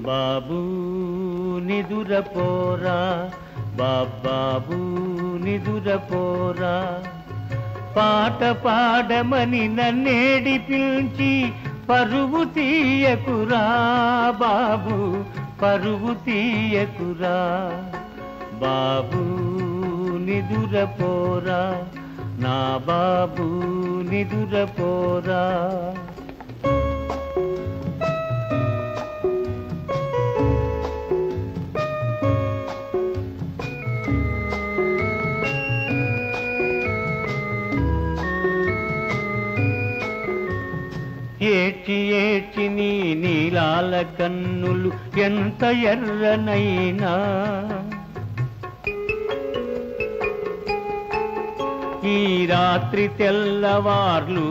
బాబు నిదురపోరా బాబాబు నిదురపోరా పాట పాడమని నన్నేడి పిలిచి పరువు తీయకురా బాబు పరువు తీయకురా. బాబు నిదురపోరా నా బాబు నిదురపోరా ఏడ్చి ఏడ్చి నీ నీలాల కన్నులు ఎంత ఎర్రనైనా. రాత్రి తెల్లవార్లు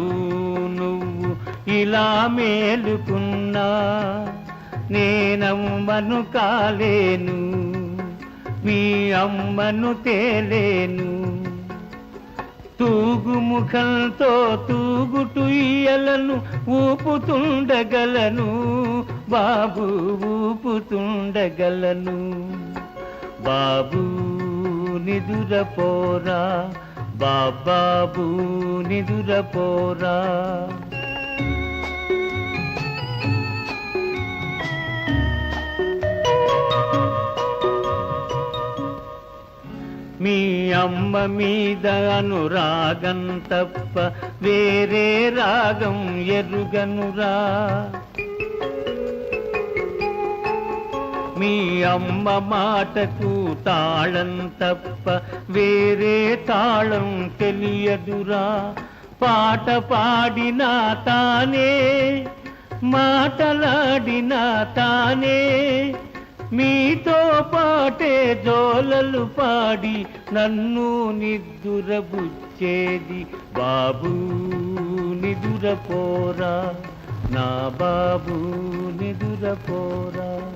నువ్వు ఇలా మేలుకున్నా నేనమ్మను కాలేను మీ అమ్మను తేలేను. తూగు ముఖంతో తూగుటుయ్యలను ఊపుతుండగలను బాబు ఊపుతుండగలను. బాబు నిదురపోరా బాబాబు నిదురపోరా మీ అమ్మ మీద అనురాగం తప్ప వేరే రాగం ఎరుగనురా. మీ అమ్మ మాటకు తాళం తప్ప వేరే తాళం తెలియదురా. పాట పాడినా తానే మాటలాడినా తానే. మీతో పాటే జోలలు పాడి నన్ను నిద్దురబుచ్చేది బాబు నిదురపోరా. నా బాబు నిదురపోరా.